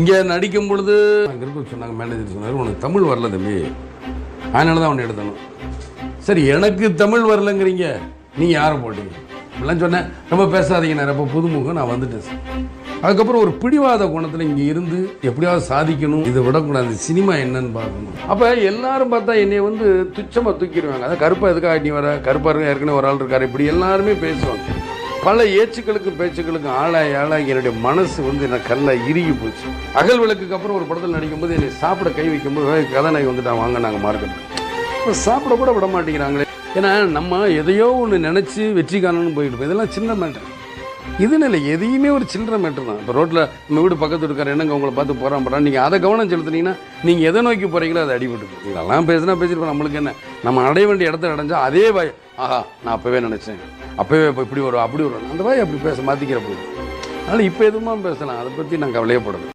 இங்கே நடிக்கும் பொழுது அங்கே இருக்க சொன்னாங்க மேனேஜர் சொன்னார் உனக்கு தமிழ் வரல தம்பி. அதனால தான் அவனை எடுத்தணும் சரி எனக்கு தமிழ் வரலங்கிறீங்க. நீங்கள் யாரை போட்டீங்க? இப்படிலாம் சொன்னேன். ரொம்ப பேசாதீங்க நான் ரொம்ப புதுமுகம் நான் வந்துட்டேன் சார். அதுக்கப்புறம் ஒரு பிடிவாத குணத்தில் இங்கே இருந்து எப்படியாவது சாதிக்கணும் இதை விடக்கூடாது சினிமா என்னன்னு பார்க்கணும். அப்போ எல்லாரும் பார்த்தா என்னை வந்து துச்சமாக தூக்கிடுவாங்க. அதான் கருப்பாக எதுக்காக நீ வர? கருப்பாக இருக்க ஏற்கனவே ஒரு ஆள் இருக்காரு. இப்படி எல்லாருமே பேசுவாங்க. பல ஏச்சுக்களுக்கும் பேச்சுக்களுக்கும் ஆளாய் ஆளாய் என்னுடைய மனசு வந்து என்ன கல்ல இறுகி போச்சு. அகல் விளக்குக்கு அப்புறம் ஒரு படத்தில் நடிக்கும் போது என்னை சாப்பிட கை வைக்கும்போது "ஏய், கதாநாயகி வந்துட்டான் வாங்க நாங்கள் மார்க்கெட். இப்போ சாப்பிட கூட விட மாட்டேங்கிறாங்களே. ஏன்னா நம்ம எதையோ ஒன்று நினச்சி வெற்றி காணணும்னு போயிட்டு இதெல்லாம் சின்ன மேட்டர். இதுன்னு இல்லை எதையுமே ஒரு சில்லற மேட்டர் தான். இப்போ ரோட்டில் நம்ம வீடு பக்கத்து இருக்கார் என்னங்க உங்களை பார்த்து போகிறான் போகிறான் நீங்கள் அதை கவனம் செலுத்துனீங்கன்னா நீங்கள் எதை நோக்கி போகிறீங்களோ அதை அடிபட்டு இதெல்லாம் பேசினா பேசிருப்போம். நம்மளுக்கு என்ன? நம்ம அடைய வேண்டிய இடத்த அடைஞ்சால் அதே பய ஆஹா நான் அப்போவே நினச்சேன். அப்போவே இப்போ இப்படி வரும் அப்படி வரும். அந்த வாய் அப்படி பேச மாற்றிக்கிற போது அதனால் இப்போ எதுவுமா பேசலாம். அதை பற்றி நான் கவலையப்படலை